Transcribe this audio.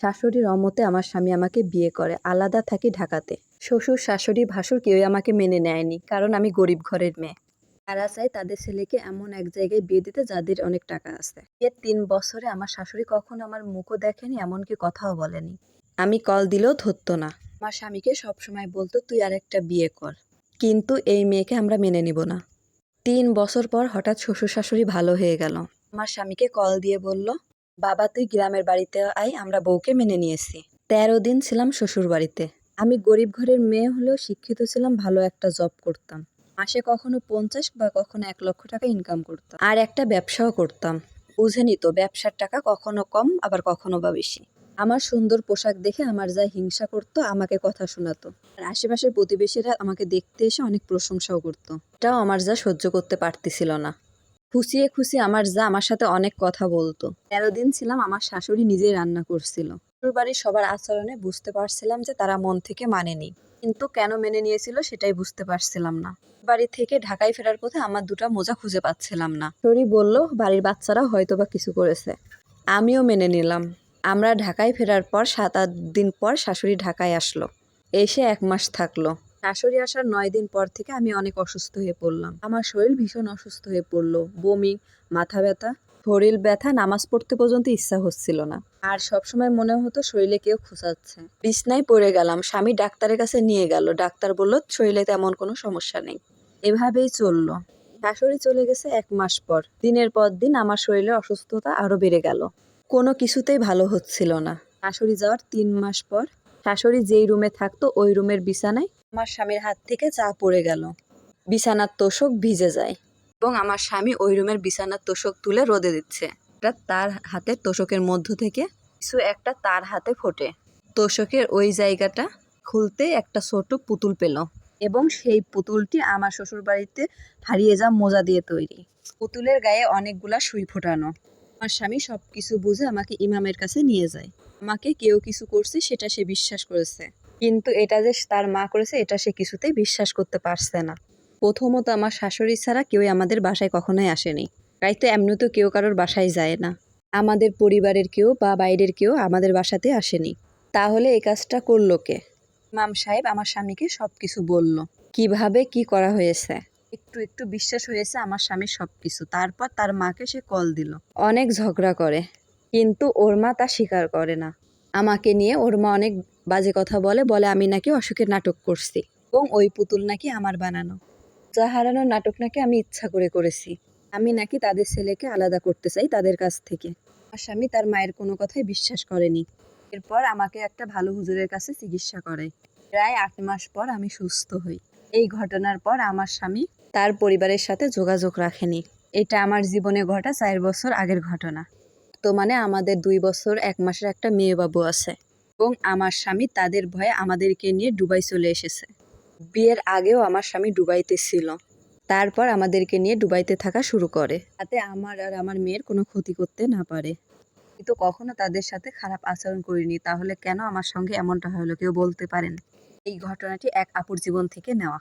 শাশুড়ির অমতে আমার স্বামী আমাকে বিয়ে করে, আলাদা থাকি ঢাকাতে। শ্বশুর, শাশুড়ি, ভাসুর কেউই আমাকে মেনে নেয়নি, কারণ আমি গরিব ঘরের মেয়ে। তারা চায় তাদের ছেলেকে এমন এক জায়গায় বিয়ে দিতে যাদের অনেক টাকা আছে। বিয়ের তিন বছরে আমার শাশুড়ি কখনো আমার মুখও দেখেনি, এমনকি কথাও বলেনি। আমি কল দিলেও ধরতো না। আমার স্বামীকে সবসময় বলতো, তুই আর একটা বিয়ে কর। কিন্তু এই মেয়েকে আমরা মেনে নিব না। তিন বছর পর হঠাৎ শ্বশুর শাশুড়ি ভালো হয়ে গেল। আমার স্বামীকে কল দিয়ে বলল বাবা তুই গ্রামের বাড়িতে আই আমরা বউকে মেনে নিয়েছি। তেরো দিন ছিলাম শ্বশুর বাড়িতে আমি গরিব ঘরের মেয়ে হলেও শিক্ষিত ছিলাম, ভালো একটা জব করতাম। মাসে কখনো পঞ্চাশ বা কখনো এক লক্ষ টাকা ইনকাম করতাম। আর একটা ব্যবসাও করতাম। বুঝেনি তো, ব্যবসার টাকা কখনো কম, আবার কখনো বা বেশি। আমার সুন্দর পোশাক দেখে আমার যা হিংসা করতো, আমাকে কথা শোনাতো। আর আশেপাশের প্রতিবেশীরা আমাকে দেখতে এসে অনেক প্রশংসাও করতো। এটাও আমার যা সহ্য করতে পারতেছিল না। খুশিয়ে খুশি আমার যা আমার সাথে অনেক কথা বলতো। তেরো দিন ছিলাম আমার শাশুড়ি নিজেই রান্না করছিল। বাড়ির সবার আচরণে বুঝতে পারছিলাম যে তারা মন থেকে মানেনি। কিন্তু কেন মেনে নিয়েছিল সেটাই বুঝতে পারছিলাম না। বাড়ি থেকে ঢাকায় ফেরার পথে আমার দুটো মোজা খুঁজে পাচ্ছিলাম না। শরী বলল, বাড়ির বাচ্চারা হয়তো বা কিছু করেছে। আমিও মেনে নিলাম। আমরা ঢাকায় ফেরার পর সাত আট দিন পর শাশুড়ি ঢাকায় আসলো। এসে এক মাস থাকল। শাশুড়ি আসার নয় দিন পর থেকে আমি অনেক অসুস্থ হয়ে পড়লাম। আমার শরীর ভীষণ অসুস্থ হয়ে পড়ল। বমি, মাথা ব্যথা, শরীর ব্যথা, নামাজ পড়তে পর্যন্ত ইচ্ছা হচ্ছিল না। আর সবসময় মনে হতো শরীরে কেউ খুঁচাচ্ছে। বিছনায় পড়ে গেলাম, স্বামী ডাক্তারের কাছে নিয়ে গেল। ডাক্তার বলল, শরীরে তেমন কোনো সমস্যা নেই। এভাবেই চলল। শাশুড়ি চলে গেছে এক মাস পর। দিনের পর দিন আমার শরীরে অসুস্থতা আরও বেড়ে গেল। কোনো কিছুতেই ভালো হচ্ছিল না। শাশুড়ি যাওয়ার তিন মাস পর শাশুড়ি যেই রুমে থাকতো, ওই রুমের বিছানায় আমার স্বামীর হাত থেকে চা পড়ে গেল। বিছানার তোষক ভিজে যায় এবং আমার স্বামী ওই রুমের বিছানার তোষক তুলে রোদে দিচ্ছে। তার হাতের তোষকের মধ্য থেকে কিছু একটা তার হাতে ফোটে। তোষকের ওই জায়গাটা খুলতে একটা ছোট পুতুল পেল এবং সেই পুতুলটি আমার শ্বশুর বাড়িতে হারিয়ে যা মোজা দিয়ে তৈরি। পুতুলের গায়ে অনেকগুলা সুই ফোটানো। আমার স্বামী সব কিছু বুঝে আমাকে ইমামের কাছে নিয়ে যায়। আমাকে কেউ কিছু করছে সেটা সে বিশ্বাস করেছে। কিন্তু এটা যে তার মা করেছে, এটা সে কিছুতেই বিশ্বাস করতে পারছে না। প্রথমত আমার শাশুড়ি ছাড়া কেউই আমাদের বাসায় কখনোই আসেনি। তাই তো এমনি তো কেউ কারোর বাসায় যায় না। আমাদের পরিবারের কেউ বা বাইরের কেউ আমাদের বাসাতে আসেনি। তাহলে এই কাজটা করল কে? মাম সাহেব আমার স্বামীকে সব কিছু বলল। কীভাবে কি করা হয়েছে? একটু একটু বিশ্বাস হয়েছে আমার স্বামীর সব কিছু তারপর তার মাকে সে কল দিল। অনেক ঝগড়া করে। কিন্তু ওর মা তা স্বীকার করে না। আমাকে নিয়ে ওর মা অনেক বাজে কথা বলে বলে, আমি নাকি অসুখের নাটক করছি এবং ওই পুতুল নাকি আমার বানানো। যা হারানোর নাটক নাকি আমি ইচ্ছা করে করেছি। আমি নাকি তাদের ছেলেকে আলাদা করতে চাই তাদের কাছ থেকে। আমার স্বামী তার মায়ের কোনো কথাই বিশ্বাস করেনি। এরপর আমাকে একটা ভালো হুজুরের কাছে চিকিৎসা করে। প্রায় আট মাস পর আমি সুস্থ হই। এই ঘটনার পর আমার স্বামী তার পরিবারের সাথে যোগাযোগ রাখেনি। এটা আমার জীবনে ঘটা চার বছর আগের ঘটনা। তো মানে আমাদের দুই বছর, এক মাসের একটা মেয়ে বাবু আছে এবং আমার স্বামী তাদের ভয়ে আমাদেরকে নিয়ে দুবাই চলে এসেছে। বিয়ের আগেও আমার স্বামী দুবাইতে ছিল। তারপর আমাদেরকে নিয়ে দুবাইতে থাকা শুরু করে। যাতে আমার আর আমার মেয়ের কোনো ক্ষতি করতে না পারে। কিন্তু কখনো তাদের সাথে খারাপ আচরণ করিনি, তাহলে কেন আমার সঙ্গে এমনটা হলো কেউ বলতে পারেন? এই ঘটনাটি এক আপুর জীবন থেকে নেওয়া।